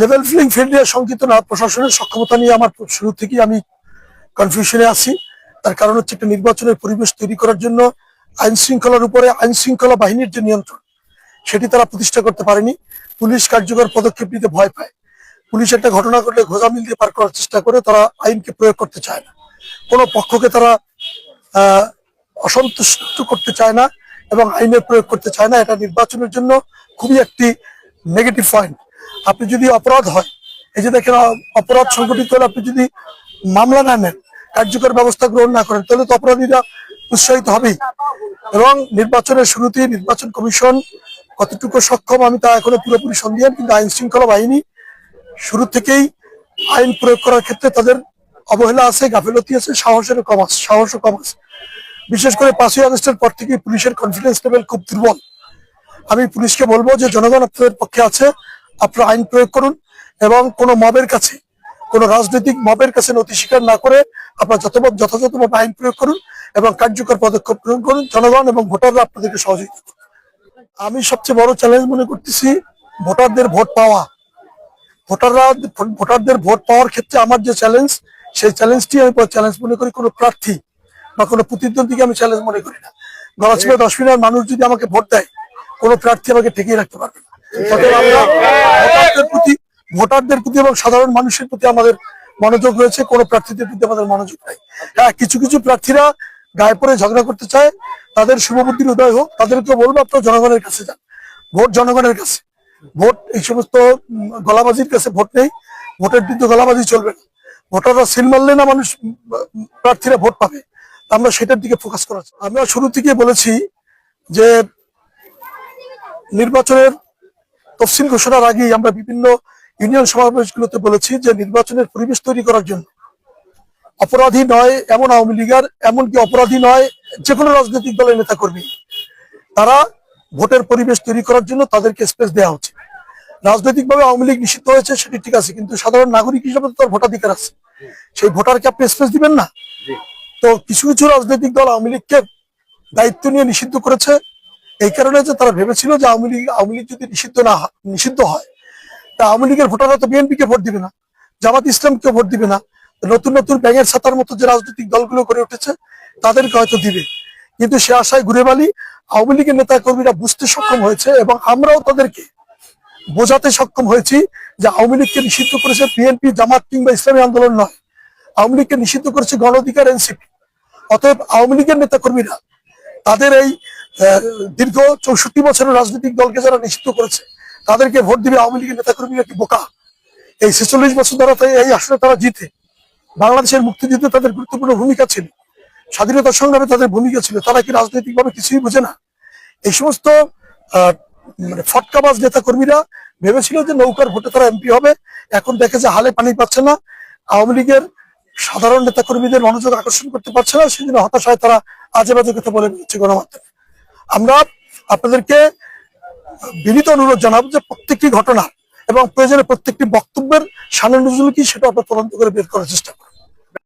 Level feeling field নিয়ে না, প্রশাসনের সক্ষমতা নিয়ে আমার শুরু থেকেই আমি কনফিউশনে আছি। তার কারণ হচ্ছে একটা নির্বাচনের পরিবেশ তৈরি করার জন্য আইন শৃঙ্খলার উপরে আইন শৃঙ্খলা বাহিনীর যে নিয়ন্ত্রণ, সেটি তারা প্রতিষ্ঠা করতে পারেনি। পুলিশ কার্যকর পদক্ষেপ নিতে ভয় পায়। পুলিশ একটা ঘটনা ঘটলে ঘোষামিল দিয়ে পার করার চেষ্টা করে, তারা আইনকে প্রয়োগ করতে চায় না। কোনো পক্ষকে তারা অসন্তুষ্ট করতে চায় না এবং আইনের প্রয়োগ করতে চায় না। এটা নির্বাচনের জন্য খুবই একটি নেগেটিভ পয়েন্ট আপনি যদি অপরাধ হয়, এই যে দেখেন অপরাধ সংগঠিত হলে আপনি যদি মামলা না নেন, কার্যকর ব্যবস্থা গ্রহণ না করেন, তাহলে তো অপরাধীরা উৎসাহিত হবেই। এবং নির্বাচনের শুরুতেই নির্বাচন কমিশন কতটুকু সক্ষম, আমি তা এখনও পুরোপুরি সন্দেহ, কিন্তু আইন শৃঙ্খলা বাহিনী শুরু থেকেই আইন প্রয়োগ করার ক্ষেত্রে তাদের অবহেলা আছে, গাফিলতি আছে সাহসের কম আছে, সাহসও কম আছে। বিশেষ করে পাঁচই আগস্টের পর থেকে পুলিশের কনফিডেন্স লেভেল খুব দুর্বল। আমি পুলিশকে বলব যে, জনগণ আপনাদের পক্ষে আছে আপনারা আইন প্রয়োগ করুন এবং কোনো মবের কাছে, কোনো রাজনৈতিক মবের কাছে নথি স্বীকার না করে আপনারা যথাযথ যথাযথভাবে আইন প্রয়োগ করুন এবং কার্যকর পদক্ষেপ গ্রহণ করুন। জনগণ এবং ভোটাররা আপনাদেরকে সহযোগিতা আমি সবচেয়ে বড় চ্যালেঞ্জ মনে করতেছি ভোটারদের ভোট পাওয়া। ভোটাররা ভোটারদের ভোট পাওয়ার ক্ষেত্রে আমার যে চ্যালেঞ্জ সেই চ্যালেঞ্জটি আমি চ্যালেঞ্জ মনে করি। কোনো প্রার্থী বা কোনো প্রতিদ্বন্দ্বীকে আমি চ্যালেঞ্জ মনে করি না। গলাচিপা দশ মিনিট মানুষ যদি আমাকে ভোট দেয়, কোনো প্রার্থী আমাকে ঠেকিয়ে রাখতে পারবে না। অতএব আমরা ভোটারদের প্রতি ভোটারদের প্রতি এবং সাধারণ মানুষের প্রতি আমাদের মনোযোগ রয়েছে। কোনো প্রার্থীদের প্রতি আমাদের মনোযোগ নাই। হ্যাঁ কিছু কিছু প্রার্থীরা গায়ে পরে ঝগড়া করতে চায়। তাদের শুভবুদ্ধির উদয় হোক। তাদেরকে বলব আপনার জনগণের কাছে যান। ভোট জনগণের কাছে। ভোট এই সমস্ত গলাবাজির কাছে ভোট নেই। ভোটের বিরুদ্ধে গলাবাজি চলবে না। ভোটাররা সিল মারলে না মানুষ প্রার্থীরা ভোট পাবে। আমরা সেটার দিকে ফোকাস করা আমরা শুরু থেকে বলেছি যে নির্বাচনের তফসিল ঘোষণার আগেই আমরা বিভিন্ন ইউনিয়ন সমাবেশগুলোতে বলেছি যে নির্বাচনের পরিবেশ তৈরি করার জন্য। অপরাধী নয় এমন আওয়ামী লীগের এমনকি অপরাধী নয় যে কোনো রাজনৈতিক দলের নেতা কর্মী তারা ভোটের পরিবেশ তৈরি করার জন্য তাদেরকে স্পেস দেওয়া উচিত রাজনৈতিকভাবে আওয়ামী লীগ নিষিদ্ধ হয়েছে সেটি ঠিক আছে কিন্তু সাধারণ নাগরিক হিসেবে তো তার ভোটাধিকার আছে। সেই ভোটারকে আপনি স্পেস দিবেন না? তো কিছু কিছু রাজনৈতিক দল আওয়ামী লীগকে দায়িত্ব নিয়ে নিষিদ্ধ করেছে। এই কারণে যে তারা ভেবেছিল যে আওয়ামী লীগ আওয়ামী লীগ যদি নিষিদ্ধ না নিষিদ্ধ হয়, তা আওয়ামী লীগের ভোটাররা তো বিএনপি কে ভোট দিবে না, জামাত ইসলামকে ভোট দিবে না। নতুন নতুন ব্যাঙের ছাতার মতো যে রাজনৈতিক দলগুলো গড়ে উঠেছে, তাদেরকে হয়তো দিবে। কিন্তু সে আশায় ঘুরে বালি আওয়ামী লীগের নেতা কর্মীরা বুঝতে সক্ষম হয়েছে এবং আমরাও তাদেরকে বোঝাতে সক্ষম হয়েছি যে আওয়ামী লীগকে নিষিদ্ধ করেছে বিএনপি, জামাত কিংবা ইসলামী আন্দোলন নয়। আওয়ামী লীগকে নিষিদ্ধ করেছে গণ অধিকার এনসিপি। অতএব আওয়ামী লীগের নেতা কর্মীরা তাদের এই দীর্ঘ চৌষট্টি বছরের রাজনৈতিক দলকে যারা নিষিদ্ধ করেছে, তাদেরকে ভোট দিবে আওয়ামী লীগের নেতা কর্মীরা কি বোকা? এই ছেচল্লিশ বছর ধরে এই আসলে তারা জিতে, বাংলাদেশের মুক্তিযুদ্ধে তাদের গুরুত্বপূর্ণ ভূমিকা ছিল, স্বাধীনতা সংগ্রামে তাদের ভূমিকা ছিল, তারা কি রাজনৈতিক ভাবে কিছুই বোঝে না? এই সমস্ত মানে ফটকাবাজ নেতা কর্মীরা ভেবেছিল যে নৌকার ভোটে তারা এমপি হবে, এখন দেখে যে হালে পানি পাচ্ছে না, আওয়ামী লীগের সাধারণ নেতা কর্মীদের মনোযোগ আকর্ষণ করতে পারছে না জন্য হতাশায় তারা আজে বাজে কথা বলে গণমাধ্যমে। আমরা আপনাদেরকে বিনীত অনুরোধ জানাব যে প্রত্যেকটি ঘটনা এবং প্রয়োজনে প্রত্যেকটি বক্তব্যের সামনে কি সেটা আপনার তদন্ত করে বের করার চেষ্টা করুন